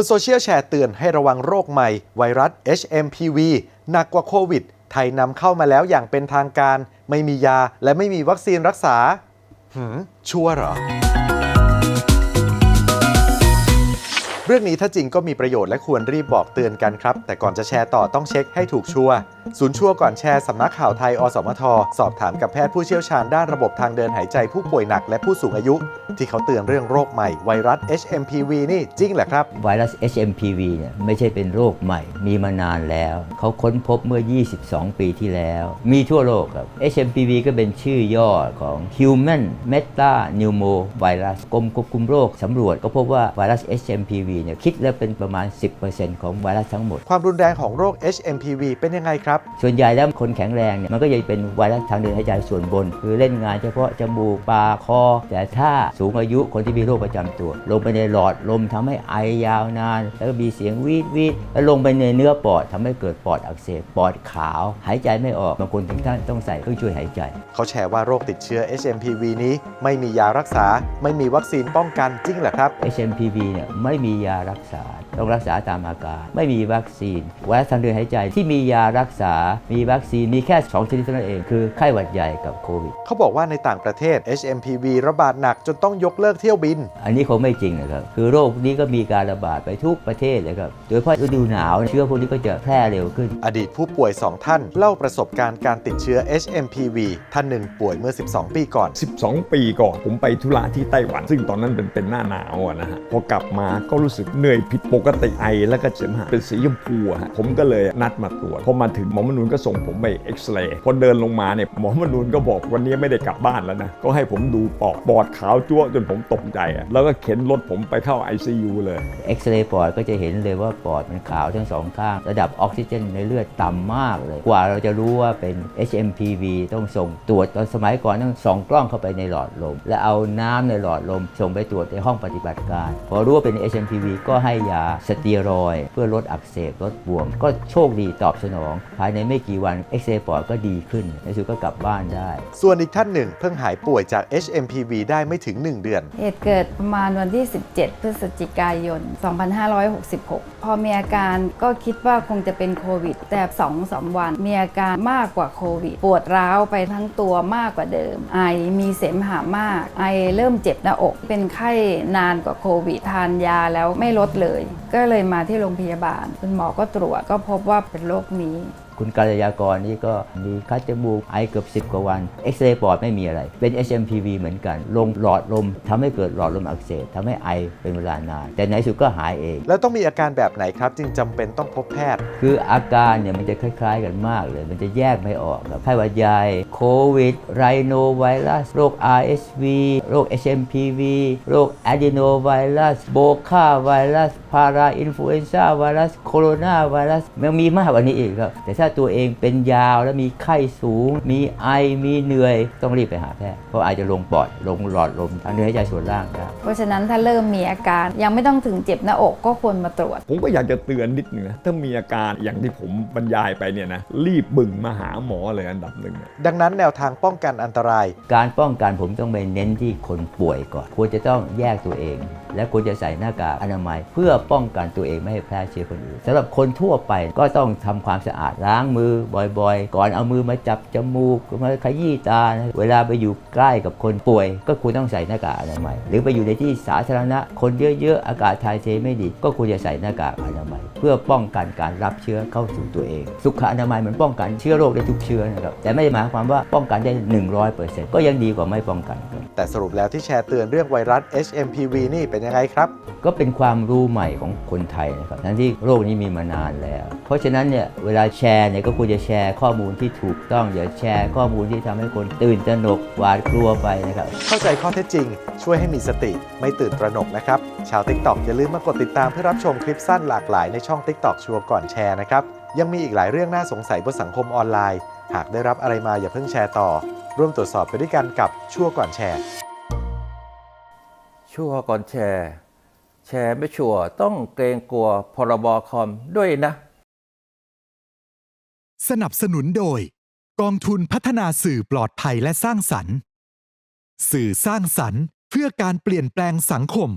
บนโซเชียลแชร์เตือนให้ระวังโรคใหม่ ไวรัส HMPV หนักกว่าโควิด ไทยนำเข้ามาแล้วอย่างเป็นทางการ ไม่มียาและไม่มีวัคซีนรักษาหืมชัวร์เหรอ เรื่องนี้ถ้าจริงก็มีประโยชน์และควรรีบบอกเตือนกันครับ แต่ก่อนจะแชร์ต่อต้องเช็คให้ถูกชัวร์ศูนย์ชัวร์ก่อนแชร์สำนักข่าวไทย อสมท สอบถามกับแพทย์ผู้เชี่ยวชาญด้านระบบทางเดินหายใจผู้ป่วยหนักและผู้สูงอายุ ที่เขาเตือนเรื่องโรคใหม่ไวรัส HMPV นี่จริงเหรอครับ ไวรัส HMPV เนี่ยไม่ใช่เป็นโรคใหม่ มีมานานแล้ว เขาค้นพบเมื่อ 22 ปีที่แล้ว มีทั่วโลกครับ HMPV ก็เป็นชื่อย่อของ Human Meta Pneumo Virus กรมควบคุมโรคสำรวจก็พบว่าไวรัส HMPV เนี่ยคิดแล้วเป็นประมาณ 10%ของไวรัสทั้งหมด ความรุนแรงของโรค HMPV เป็นยังไงครับ ส่วนใหญ่แล้วคนแข็งแรงเนี่ยมันก็ยังเป็นไวรัสทางเดินหายใจส่วนบน คือเล่นงานเฉพาะจมูกปากคอ แต่ถ้าสูงอายุคนที่มีโรคประจำตัว ลงไปในหลอดลมทำให้ไอยาวนาน แล้วก็มีเสียงวีดวีดแล้วลงไปในเนื้อปอดทำให้เกิดปอดอักเสบปอดขาว หายใจไม่ออกบางคนถึงขั้นต้องใส่เครื่องช่วยหายใจ เขาแชร์ว่าโรคติดเชื้อ HMPV นี้ ไม่มียารักษา ไม่มีวัคซีนป้องกันจริงเหรอครับ HMPV เนี่ยไม่มียารักษา ต้องรักษาตามอาการ ไม่มีวัคซีนไวรัสทางเดินหายใจที่มียารักษา มีวัคซีนมีแค่ 2 ชนิดเท่านั้นเอง คือไข้หวัดใหญ่กับโควิด เขาบอกว่าในต่างประเทศ HMPV ระบาดหนักจนต้องยกเลิกเที่ยวบิน อันนี้คงไม่จริงนะครับ คือโรคนี้ก็มีการระบาดไปทุกประเทศเลยครับ โดยเฉพาะฤดูหนาวเชื้อพวกนี้ก็จะแพร่เร็วขึ้น อดีตผู้ป่วย 2 ท่าน เล่าประสบการณ์การติดเชื้อ HMPV ท่านหนึ่งป่วยเมื่อ 12 ปีก่อน 12 ปีก่อนผมไปธุระที่ไต้หวัน ซึ่งตอนนั้นเป็นเป็นหน้าหนาวอะนะฮะพอกลับมาก็รู้สึกเหนื่อยผิดปกติไอแล้วก็เสมหะเป็นสีชมพูฮะผมก็เลยนัดมาตรวจพอมาถึงหมอมนูนก็ส่งผมไปเอ็กซเรย์พอเดินลงมาเนี่ยหมอมนูนก็บอกวันนี้ไม่ได้กลับบ้านแล้วนะก็ให้ผมดูปอดปอดขาวจั่วจนผมตกใจอะแล้วก็เข็นรถผมไปเข้า ICU เลยเอ็กซเรย์ปอดก็จะเห็นเลยว่าปอดมันขาวทั้งสองข้าง ระดับออกซิเจนในเลือดต่ำมากเลย กว่าเราจะรู้ว่าเป็น HMPV ต้องส่งตรวจตอนสมัยก่อนต้องส่องกล้องเข้าไปในหลอดลม และเอาน้ำในหลอดลมส่งไปตรวจในห้องปฏิบัติการ พอรู้ว่าเป็น HMPV ก็ให้ยาสเตียรอยด์เพื่อลดอักเสบลดบวม ก็โชคดีตอบสนอง ภายในไม่กี่วันเอ็กซเรย์ปอดก็ดีขึ้นในที่สุดก็กลับบ้านได้ ส่วนอีกท่านหนึ่งเพิ่งหายป่วยจาก HMPV ได้ไม่ถึง 1 เดือน เหตุเกิดประมาณวันที่ 17 พฤศจิกายน 2566 พอมีอาการก็คิดว่าคงจะเป็นโควิด แต่2 3วันมีอาการมากกว่าโควิด ปวดร้าวไปทั้งตัวมากกว่าเดิม ไอมีเสมหะมาก ไอเริ่มเจ็บหน้าอก เป็นไข้นานกว่าโควิด ทานยาแล้วไม่ลดเลย ก็เลยมาที่โรงพยาบาลคุณหมอก็ตรวจก็พบว่าเป็นโรคนี้ คุณกาลยากรนี่ก็มีคัดจมูกไอเกือบ 10 กว่าวันเอ็กซเรย์ปอดไม่มีอะไร เป็น HMPV เหมือนกัน ลงหลอดลมทำให้เกิดหลอดลมอักเสบทำให้ไอเป็นเวลานาน แต่ในที่สุดก็หายเอง แล้วต้องมีอาการแบบไหนครับ จึงจำเป็นต้องพบแพทย์ คืออาการเนี่ยมันจะคล้าย ๆ กันมากเลย มันจะแยกไม่ออกครับไข้หวัดใหญ่โควิดไรโนไวรัสโรค RSV โรค HMPV โรค adenovirus โบคาไวรัสพาราอินฟลูเอนซ่าไวรัสโคโรนาไวรัสมันมีมากกว่านี้อีกครับแต่ถ้าตัวเองเป็นยาวแล้วมีไข้สูง มีไอมีเหนื่อยต้องรีบไปหาแพทย์เพราะอาจจะลงปอดลงหลอดลมทางเดินหายใจส่วนล่างได้เพราะฉะนั้นถ้าเริ่มมีอาการยังไม่ต้องถึงเจ็บหน้าอกก็ควรมาตรวจ ผมก็อยากจะเตือนนิดนึงนะถ้ามีอาการอย่างที่ผมบรรยายไปเนี่ยนะรีบบึ่งมาหาหมอเลยอันดับหนึ่งอะดังนั้นแนวทางป้องกันอันตราย การป้องกันผมต้องไปเน้นที่คนป่วยก่อนควรจะต้องแยกตัวเอง และควรจะใส่หน้ากากอนามัย เพื่อป้องกันตัวเองไม่ให้แพร่เชื้อคนอื่นสำหรับคนทั่วไปก็ต้องทำความสะอาดล้างางมือบ่อยๆ ก่อนเอามือมาจับจมูกมาขยี้ตา เวลาไปอยู่ใกล้กับคนป่วย ก็ควรต้องใส่หน้ากากอนามัย หรือไปอยู่ในที่สาธารณะ คนเยอะๆ อากาศถ่ายเทไม่ดี ก็ควรจะใส่หน้ากากอนามัย เพื่อป้องกันการรับเชื้อเข้าสู่ตัวเอง สุขอนามัยมันป้องกันเชื้อโรคได้ทุกเชื้อนะครับ แต่ไม่ได้หมายความว่าป้องกันได้ 100%ก็ยังดีกว่าไม่ป้องกันครับ แต่สรุปแล้วที่แชร์เตือนเรื่องไวรัส HMPV นี่เป็นยังไงครับ ก็เป็นความรู้ใหม่ของคนไทยนะครับทั้งที่โรคนี้มีมานานแล้ว เพราะฉะนั้นเนี่ยเวลาแชร์เนี่ยก็ควรจะแชร์ข้อมูลที่ถูกต้องอย่าแชร์ข้อมูลที่ทำให้คนตื่นตระหนกหวาดกลัวไปนะครับ เข้าใจข้อเท็จจริง ช่วยให้มีสติไม่ตื่นตระหนกนะครับ ชาว TikTok อย่าลืมมากดติดตามเพื่อรับชมคลิปสั้นหลากหลายในช่อง TikTok ชัวร์ก่อนแชร์นะครับยังมีอีกหลายเรื่องน่าสงสัยบนสังคมออนไลน์ หากได้รับอะไรมาอย่าเพิ่งแชร์ต่อ ร่วมตรวจสอบไปด้วยกันกับชัวร์ก่อนแชร์ ชัวร์ก่อนแชร์ แชร์ไม่ชัวร์ต้องเกรงกลัวพรบคอมด้วยนะ สนับสนุนโดย กองทุนพัฒนาสื่อปลอดภัยและสร้างสรรค์ สื่อสร้างสรรค์เพื่อการเปลี่ยนแปลงสังคม